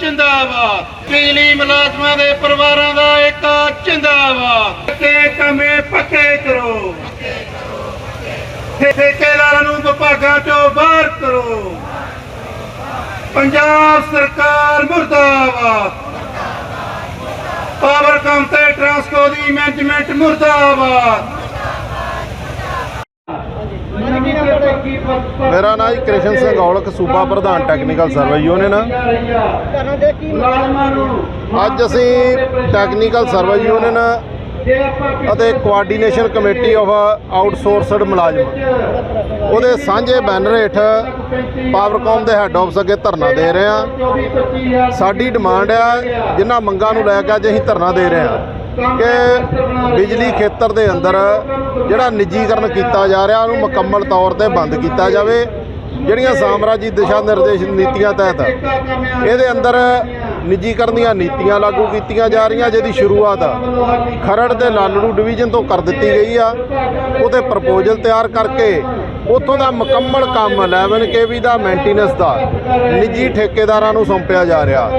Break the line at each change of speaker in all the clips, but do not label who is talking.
ਜਿੰਦਾਬਾਦ। ਬਿਜਲੀ ਮੁਲਾਜ਼ਮਾਂ ਦੇ ਪਰਿਵਾਰਾਂ ਦਾ ਏਕਾ ਜਿੰਦਾਬਾਦ। ਤੇ ਕਮੇ ਪੱਕੇ ਕਰੋ। ਠੇਕੇਦਾਰਾਂ ਨੂੰ ਵਿਭਾਗਾਂ ਚੋਂ ਬਾਹਰ ਕਰੋ। ਪੰਜਾਬ ਸਰਕਾਰ ਮੁਰਦਾਬਾਦ। ਪਾਵਰਕਾਮ ਤੇ ਟਰਾਂਸਕੋ ਦੀ ਮੈਨੇਜਮੈਂਟ ਮੁਰਦਾਬਾਦ।
ਮੇਰਾ ਨਾਮ ਜੀ ਕ੍ਰਿਸ਼ਨ ਸਿੰਘ ਔਲਖ, ਸੂਬਾ ਪ੍ਰਧਾਨ ਟੈਕਨੀਕਲ ਸਰਵੇ ਯੂਨੀਅਨ ਅੱਜ ਅਸੀਂ ਟੈਕਨੀਕਲ ਸਰਵੇ ਯੂਨੀਅਨ ਅਤੇ ਕੋਆਰਡੀਨੇਸ਼ਨ ਕਮੇਟੀ ਆਫ ਆਊਟਸੋਰਸਡ ਮੁਲਾਜ਼ਮ। ਉਹਦੇ ਸਾਂਝੇ ਬੈਨਰ ਹੇਠ ਪਾਵਰਕਾਮ ਦੇ ਹੈੱਡ ਆਫਿਸ ਅੱਗੇ ਧਰਨਾ ਦੇ ਰਹੇ ਹਾਂ। ਸਾਡੀ ਡਿਮਾਂਡ ਆ ਜਿਨ੍ਹਾਂ ਮੰਗਾਂ ਨੂੰ ਲੈ ਕੇ ਅੱਜ ਅਸੀਂ ਧਰਨਾ ਦੇ ਰਹੇ ਹਾਂ ਕਿ ਬਿਜਲੀ ਖੇਤਰ ਦੇ ਅੰਦਰ ਜਿਹੜਾ ਨਿੱਜੀਕਰਨ ਕੀਤਾ ਜਾ ਰਿਹਾ, ਉਹਨੂੰ ਮੁਕੰਮਲ ਤੌਰ ਤੇ ਬੰਦ ਕੀਤਾ ਜਾਵੇ। ਜਿਹੜੀਆਂ ਸਾਮਰਾਜੀ ਦਿਸ਼ਾ ਨਿਰਦੇਸ਼ ਨੀਤੀਆਂ ਤਹਿਤ ਇਹਦੇ ਅੰਦਰ ਨਿੱਜੀਕਰਨ ਦੀਆਂ ਨੀਤੀਆਂ ਲਾਗੂ ਕੀਤੀਆਂ ਜਾ ਰਹੀਆਂ ਜਿਹਦੀ ਸ਼ੁਰੂਆਤ ਖਰੜ ਦੇ ਲਾਲੜੂ ਡਿਵੀਜ਼ਨ ਤੋਂ ਕਰ ਦਿੱਤੀ ਗਈ ਆ। ਉਹਦੇ ਪ੍ਰਪੋਜ਼ਲ ਤਿਆਰ ਕਰਕੇ ਉੱਥੋਂ ਦਾ ਮੁਕੰਮਲ ਕੰਮ 11 ਕੇਵੀ ਦਾ ਮੇਨਟੇਨੈਂਸ ਦਾ ਨਿੱਜੀ ਠੇਕੇਦਾਰਾਂ ਨੂੰ ਸੌਂਪਿਆ ਜਾ ਰਿਹਾ।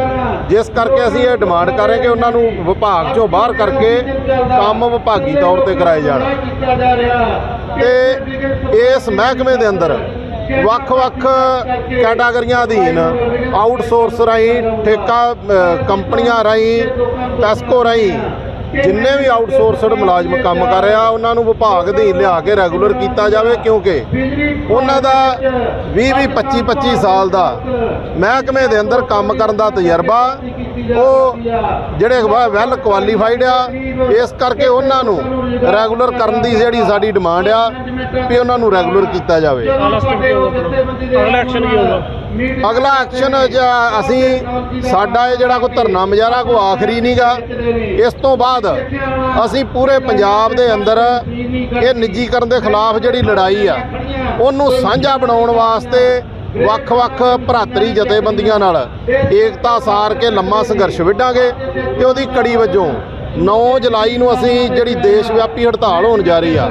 ਜਿਸ ਕਰਕੇ ਅਸੀਂ ਇਹ ਡਿਮਾਂਡ ਕਰ ਰਹੇ ਕਿ ਉਹਨਾਂ ਨੂੰ ਵਿਭਾਗ ਚੋਂ ਬਾਹਰ ਕਰਕੇ ਕੰਮ ਵਿਭਾਗੀ ਤੌਰ ਤੇ ਕਰਾਏ ਜਾਣ। ਤੇ ਇਸ ਮਹਿਕਮੇ ਦੇ ਅੰਦਰ ਵੱਖ-ਵੱਖ ਕੈਟਾਗਰੀਆਂ ਅਧੀਨ ਆਊਟਸੋਰਸ ਰਾਹੀਂ, ਠੇਕਾ ਕੰਪਨੀਆਂ ਰਾਹੀਂ, ਪੈਸਕੋ ਰਾਹੀਂ ਜਿੰਨੇ ਵੀ ਆਊਟਸੋਰਸਡ ਮੁਲਾਜ਼ਮ ਕੰਮ ਕਰ ਰਿਹਾ, ਉਹਨਾਂ ਨੂੰ ਵਿਭਾਗ ਦੇ ਲਿਆ ਕੇ ਰੈਗੂਲਰ ਕੀਤਾ ਜਾਵੇ। ਕਿਉਂਕਿ ਉਹਨਾਂ ਦਾ 20 20 25 25 ਸਾਲ ਦਾ ਮਹਿਕਮੇ ਦੇ ਅੰਦਰ ਕੰਮ ਕਰਨ ਦਾ ਤਜਰਬਾ ਉਹ ਜਿਹੜੇ ਵੈਲ ਕੁਆਲੀਫਾਈਡ ਆ ਇਸ ਕਰਕੇ ਉਹਨਾਂ ਨੂੰ ਰੈਗੂਲਰ ਕਰਨ ਦੀ ਜਿਹੜੀ ਸਾਡੀ ਡਿਮਾਂਡ ਆ ਵੀ ਉਹਨਾਂ ਨੂੰ ਰੈਗੂਲਰ ਕੀਤਾ ਜਾਵੇ।
ਅਗਲਾ ਐਕਸ਼ਨ ਕੀ ਹੋਊਗਾ?
ਅਗਲਾ ਐਕਸ਼ਨ ਅਸੀਂ ਸਾਡਾ ਇਹ ਜਿਹੜਾ ਕੋਈ ਧਰਨਾ ਮੁਜ਼ਾਹਰਾ ਕੋਈ ਆਖਰੀ ਨਹੀਂਗਾ ਇਸ ਤੋਂ ਬਾਅਦ ਅਸੀਂ ਪੂਰੇ ਪੰਜਾਬ ਦੇ ਅੰਦਰ ਇਹ ਨਿੱਜੀਕਰਨ ਦੇ ਖਿਲਾਫ ਜਿਹੜੀ ਲੜਾਈ ਆ ਉਹਨੂੰ ਸਾਂਝਾ ਬਣਾਉਣ ਵਾਸਤੇ ਵੱਖ-ਵੱਖ ਭਰਾਤਰੀ ਜਥੇਬੰਦੀਆਂ ਨਾਲ ਏਕਤਾ ਸਾਰ ਕੇ ਲੰਮਾ ਸੰਘਰਸ਼ ਵਿੱਢਾਂਗੇ ਤੇ ਉਹਦੀ ਕੜੀ ਵਜੋਂ 9 ਜੁਲਾਈ ਨੂੰ ਅਸੀਂ ਜਿਹੜੀ ਦੇਸ਼ ਵਿਆਪੀ ਹੜਤਾਲ ਹੋਣ ਜਾ ਰਹੀ ਆ,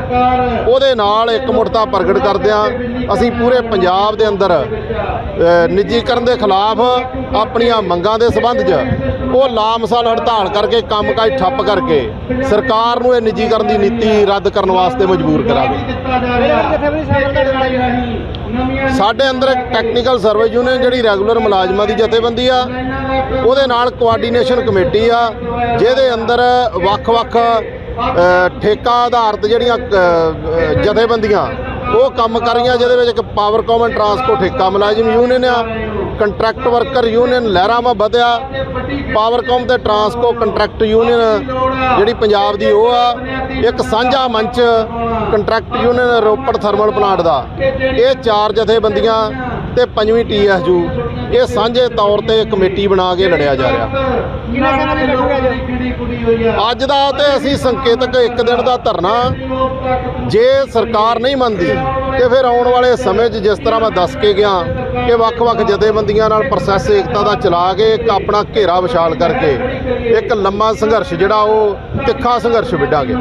ਉਹਦੇ ਨਾਲ ਇੱਕ ਇਕਮੁੱਠਤਾ ਪ੍ਰਗਟ ਕਰਦਿਆਂ ਅਸੀਂ ਪੂਰੇ ਪੰਜਾਬ ਦੇ ਅੰਦਰ ਨਿੱਜੀਕਰਨ ਦੇ ਖਿਲਾਫ ਆਪਣੀਆਂ ਮੰਗਾਂ ਦੇ ਸਬੰਧ 'ਚ ਉਹ ਲਾਮਸਾਲ ਹੜਤਾਲ ਕਰਕੇ, ਕੰਮਕਾਜ ਠੱਪ ਕਰਕੇ ਸਰਕਾਰ ਨੂੰ ਇਹ ਨਿੱਜੀਕਰਨ ਦੀ ਨੀਤੀ ਰੱਦ ਕਰਨ ਵਾਸਤੇ ਮਜਬੂਰ ਕਰਾਵੇ ਸਾਡੇ ਅੰਦਰ ਟੈਕਨੀਕਲ ਸਰਵੇ ਯੂਨੀਅਨ ਜਿਹੜੀ ਰੈਗੂਲਰ ਮੁਲਾਜ਼ਮਾਂ ਦੀ ਜਥੇਬੰਦੀ ਆ, ਉਹਦੇ ਨਾਲ ਕੋਆਰਡੀਨੇਸ਼ਨ ਕਮੇਟੀ ਆ, ਜਿਹਦੇ ਅੰਦਰ ਵੱਖ-ਵੱਖ ਠੇਕਾ ਆਧਾਰਿਤ ਜਿਹੜੀਆਂ ਜਥੇਬੰਦੀਆਂ, ਉਹ ਕੰਮ ਕਰ ਰਹੀਆਂ, ਜਿਹਦੇ ਵਿੱਚ ਇੱਕ ਪਾਵਰ ਕਾਮਨ ਟਰਾਂਸਪੋਰਟ ਠੇਕਾ ਮੁਲਾਜ਼ਮ ਯੂਨੀਅਨ ਆ ਕੰਟਰੈਕਟ ਵਰਕਰ ਯੂਨੀਅਨ ਲਹਿਰਾਮਾ ਵਧਿਆ। ਪਾਵਰਕਾਮ ਤੇ ਟਰਾਂਸਕੋ ਕੰਟਰੈਕਟ ਯੂਨੀਅਨ ਜਿਹੜੀ ਪੰਜਾਬ ਦੀ ਉਹ ਆ। ਇੱਕ ਸਾਂਝਾ ਮੰਚ contract union Ropar thermal plant ਦਾ। ਇਹ ਚਾਰ ਜਥੇਬੰਦੀਆਂ ਤੇ ਪੰਜਵੀਂ ਟੀਐਸਯੂ ਇਹ ਸਾਂਝੇ ਤੌਰ ਤੇ ਕਮੇਟੀ ਬਣਾ ਕੇ ਲੜਿਆ ਜਾ ਰਿਹਾ। ਅੱਜ ਦਾ ਤੇ ਅਸੀਂ ਸੰਕੇਤਕ ਇੱਕ ਦਿਨ ਦਾ ਧਰਨਾ। ਜੇ ਸਰਕਾਰ ਨਹੀਂ ਮੰਨਦੀ ਤੇ ਫਿਰ ਆਉਣ ਵਾਲੇ ਸਮੇਂ 'ਚ ਜਿਸ ਤਰ੍ਹਾਂ ਮੈਂ ਦੱਸ ਕੇ ਗਿਆ ਕਿ ਵੱਖ-ਵੱਖ ਜਥੇਬੰਦੀਆਂ ਨਾਲ ਪ੍ਰੋਸੈਸ ਏਕਤਾ ਦਾ ਚਲਾ ਕੇ ਇੱਕ ਆਪਣਾ ਘੇਰਾ ਵਿਸ਼ਾਲ ਕਰਕੇ ਇੱਕ ਲੰਮਾ ਸੰਘਰਸ਼ ਜਿਹੜਾ ਉਹ ਤਿੱਖਾ ਸੰਘਰਸ਼ ਵਿੱਢਾਂਗੇ।